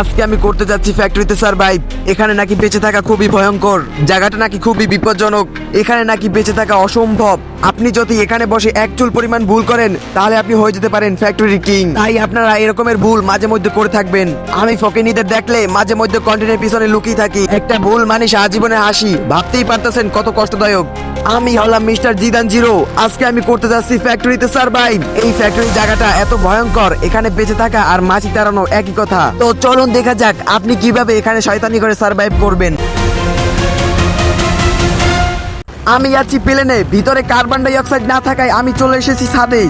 আজকে আমি করতে যাচ্ছি ফ্যাক্টরিতে সার্ভাইভ এখানে নাকি বেঁচে থাকা খুবই ভয়ঙ্কর। জায়গাটা নাকি খুবই বিপজ্জনক। এখানে নাকি বেঁচে থাকা অসম্ভব। আপনি যদি এখানে বসে এক চুল পরিমাণ ভুল করেন, তাহলে আপনি হয়ে যেতে পারেন ফ্যাক্টরি কিং তাই আপনারা এরকমের ভুল মাঝে মধ্যে করে থাকবেন। আমি ফকিনীদের দেখলে মাঝে মধ্যে কন্টেন্টের পিছনে লুকিয়ে থাকি। একটা ভুল মানে আজীবনে হাসি। ভাবতেই পারতেছেন কত কষ্টদায়ক। আমি হলাম মিস্টার জিদান জিরো। আজকে আমি করতে যাচ্ছি ফ্যাক্টরিতে সার্ভাইভ এই ফ্যাক্টরি জায়গাটা এত ভয়ঙ্কর। এখানে বেঁচে থাকা আর মাছি তাড়ানো একই কথা। তো চলুন দেখা যাক আপনি কীভাবে এখানে শয়তানি করে সার্ভাইভ করবেন। আমি যাচ্ছি প্লেনে ভিতরে কার্বন ডাই অক্সাইড না থাকায় আমি চলে এসেছি ছাদে।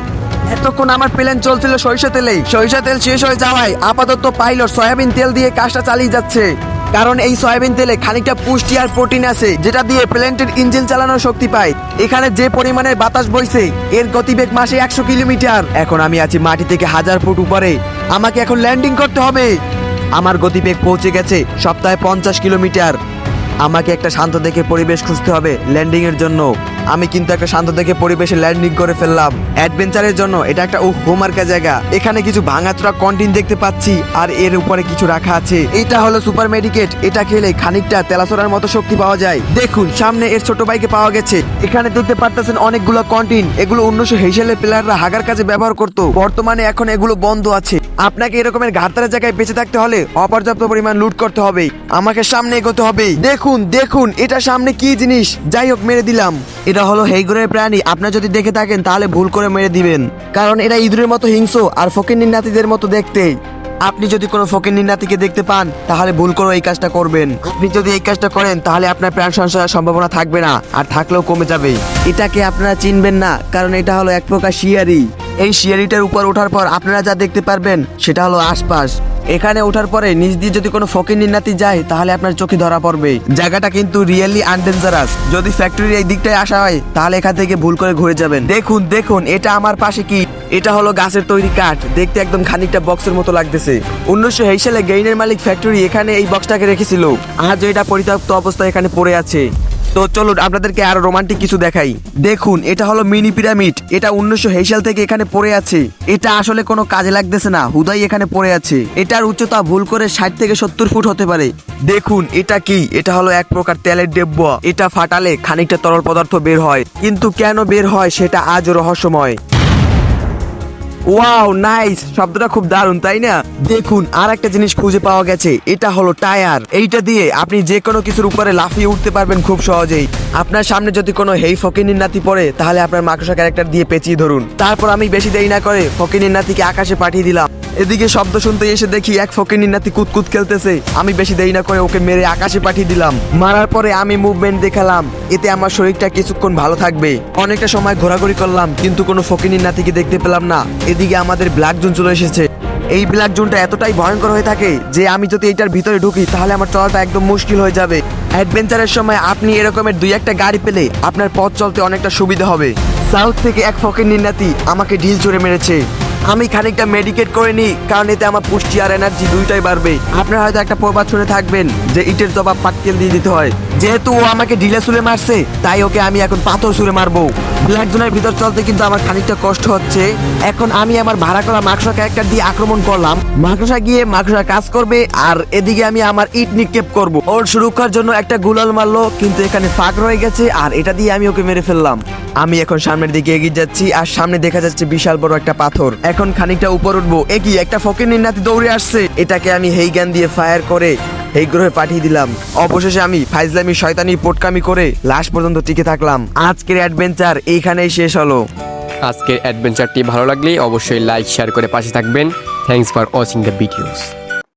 এতক্ষণ আমার প্লেন চলছিল সরিষা তেলে। সরিষা তেল শেষ হয়ে যাওয়ায় আপাতত পাইলট সয়াবিন তেল দিয়ে কাজটা চালিয়ে যাচ্ছে। কারণ এই সয়াবিন তেলে খানিকটা পুষ্টি আর প্রোটিন আছে, যেটা দিয়ে প্লেনটির ইঞ্জিন চালানোর শক্তি পায়। এখানে যে পরিমাণের বাতাস বইছে, এর গতিবেগ মাসে একশো কিলোমিটার। এখন আমি আছি মাটি থেকে হাজার ফুট উপরে। আমাকে এখন ল্যান্ডিং করতে হবে। আমার গতিবেগ পৌঁছে গেছে সপ্তাহে পঞ্চাশ কিলোমিটার। আমাকে একটা শান্ত দেখে পরিবেশ খুঁজতে হবে ল্যান্ডিংয়ের জন্য। আমি কিন্তু একটা শান্ত দেখে পরিবেশে ল্যান্ডিং করে ফেললাম। অ্যাডভেঞ্চারের জন্য এটা একটা ও হোমার্কা জায়গা। এখানে কিছু ভাঙাচোরা কন্টিন দেখতে পাচ্ছি, আর এর উপরে কিছু রাখা আছে। এটা হলো সুপার মেডিকেট। এটা খেলে খানিকটা তেলাসোরার মতো শক্তি পাওয়া যায়। দেখুন, সামনে এর ছোট বাইকে পাওয়া গেছে। এখানে দেখতে পারতেছেন অনেকগুলো কন্টিন এগুলো উনিশশো হেসেলের প্লেয়াররা হাগার কাজে ব্যবহার করতো। বর্তমানে এখন এগুলো বন্ধ আছে। আপনাকে এরকমের ঘাটতারা জায়গায় বেঁচে থাকতে হলে অপর্যাপ্ত পরিমাণ লুট করতে হবে। আমাকে সামনে এগোতে হবে। দেখুন দেখুন, এটা সামনে কি জিনিস? যাই হোক, মেরে দিলাম। হলো হেইগুরের প্রাণী। আপনার যদি দেখে থাকেন, তাহলে ভুল করে মেরে দিবেন। কারণ এরা ইঁদুরের মতো হিংস্র আর ফকির নাতিদের মতো দেখতে। আপনি যদি কোনো ফকির নাতিকে দেখতে পান, তাহলে ভুল করে এই কাজটা করবেন। আপনি যদি এই কাজটা করেন, তাহলে আপনার প্রাণ সংশয়ের সম্ভাবনা থাকবে না, আর থাকলেও কমে যাবে। এটাকে আপনারা চিনবেন না, কারণ এটা হলো এক প্রকার শিয়ারি। এই শিয়ারিটার উপর ওঠার পর আপনারা যা দেখতে পারবেন, সেটা হলো আশপাশ। এখানে ওঠার পরে নিচ দিয়ে যদি কোনো ফকির নিন্নাতি যায়, তাহলে আপনার চোখে ধরা পড়বে জায়গাটা কিন্তু রিয়েলি আনডেঞ্জারাস। যদি ফ্যাক্টরির এই দিকটায় আসা হয়, তাহলে এখান থেকে ভুল করে ঘুরে যাবেন। দেখুন দেখুন, এটা আমার পাশে কি? এটা হলো গাছের তৈরি কাঠ। দেখতে একদম খানিকটা বক্সের মতো লাগতেছে। উনিশশো সালে গেইনের মালিক ফ্যাক্টরি এখানে এই বক্সটাকে রেখেছিল। আজ এটা পরিত্যক্ত অবস্থায় এখানে পড়ে আছে। তো চলুন, আপনাদেরকে আরও রোমান্টিক কিছু দেখাই। দেখুন, এটা হলো মিনি পিরামিড এটা উনিশশো সাল থেকে এখানে পড়ে আছে। এটা আসলে কোনো কাজে লাগতেছে না। হুদাই এখানে পড়ে আছে। এটার উচ্চতা ভুল করে ষাট থেকে সত্তর ফুট হতে পারে। দেখুন, এটা কি? এটা হলো এক প্রকার তেলের ডেব্য। এটা ফাটালে খানিকটা তরল পদার্থ বের হয়। কিন্তু কেন বের হয়, সেটা আজও রহস্যময়। ওয়াও নাইস শব্দটা খুব দারুণ, তাই না? দেখুন আর একটা জিনিস খুঁজে পাওয়া গেছে। এটা হলো টায়ার। এইটা দিয়ে আপনি যে কোনো কিছুর উপরে লাফিয়ে উঠতে পারবেন খুব সহজেই। আপনার সামনে যদি কোনো হেই ফকিনীর নাতি পড়ে, তাহলে আপনার মাকড়সা ক্যারেক্টার দিয়ে পেঁচিয়ে ধরুন। তারপর আমি বেশি দেরি না করে ফকিনীর নাতিকে আকাশে পাঠিয়ে দিলাম। এদিকে শব্দ শুনতে এসে দেখি এক ফকিনির নাতি কুতকুত খেলতেছে। আমি বেশি দেরি না করে ওকে মেরে আকাশে পাঠিয়ে দিলাম। মারার পরে আমি মুভমেন্ট দেখালাম। এতে আমার শরীরটা কিছুক্ষণ ভালো থাকবে। অনেকটা সময় ঘোরাঘুরি করলাম, কিন্তু কোনো ফকিনির নাতিকে দেখতে পেলাম না। এদিকে আমাদের ব্ল্যাক জোন চলে এসেছে। এই ব্ল্যাক জোনটা এতটাই ভয়ঙ্কর হয়ে থাকে যে আমি যদি এটার ভিতরে ঢুকি, তাহলে আমার চলাটা একদম মুশকিল হয়ে যাবে। অ্যাডভেঞ্চারের সময় আপনি এরকমের দুই একটা গাড়ি পেলে আপনার পথ চলতে অনেকটা সুবিধা হবে। সাউথ থেকে এক ফকির নিন্নাতি আমাকে ঢিল ছুড়ে মেরেছে। আমি খানিকটা মেডিকেট করে নিই, কারণ এতে আমার পুষ্টি আর এনার্জি দুইটাই বাড়বে। আপনারা হয়তো একটা প্রবাদ শুনে থাকবেন যে ইটের জবাব পাটকেল দিয়ে দিতে হয়। যেহেতু ও আমাকে ঢিলে ছুঁড়ে মারছে, তাই ওকে আমি এখন পাথর ছুঁড়ে মারবো। ব্ল্যাক জোনের ভিতর চলতে কিন্তু আমার খানিকটা কষ্ট হচ্ছে। এখন আমি আমার ভাড়া করা মাকড়সা ক্যারেক্টার দিয়ে আক্রমণ করলাম। মাকসা গিয়ে মাকসা কাজ করবে, আর এদিকে আমি আমার ইট নিক্ষেপ করব। ওর সুরক্ষার জন্য একটা গুলাল মারলো, কিন্তু এখানে ফাঁক রয়ে গেছে, আর এটা দিয়ে আমি ওকে মেরে ফেললাম। আমি এখন সামনের দিকে এগিয়ে যাচ্ছি, আর সামনে দেখা যাচ্ছে বিশাল বড় একটা পাথর। এখন খানিকটা উপর উঠবো। এ কি, একটা ফকির নাতি দৌড়ে আসছে? এটাকে আমি হেই জ্ঞান দিয়ে ফায়ার করে এই গ্রহে পাঠিয়ে দিলাম। অবশেষে আমি ফাইজলামি, শয়তানি, পোটকামি করে লাশ পর্যন্ত টিকে থাকলাম। আজকের অ্যাডভেঞ্চার এইখানেই শেষ হলো। আজকের অ্যাডভেঞ্চারটি ভালো লাগলে অবশ্যই লাইক শেয়ার করে পাশে থাকবেন। Thanks for watching the videos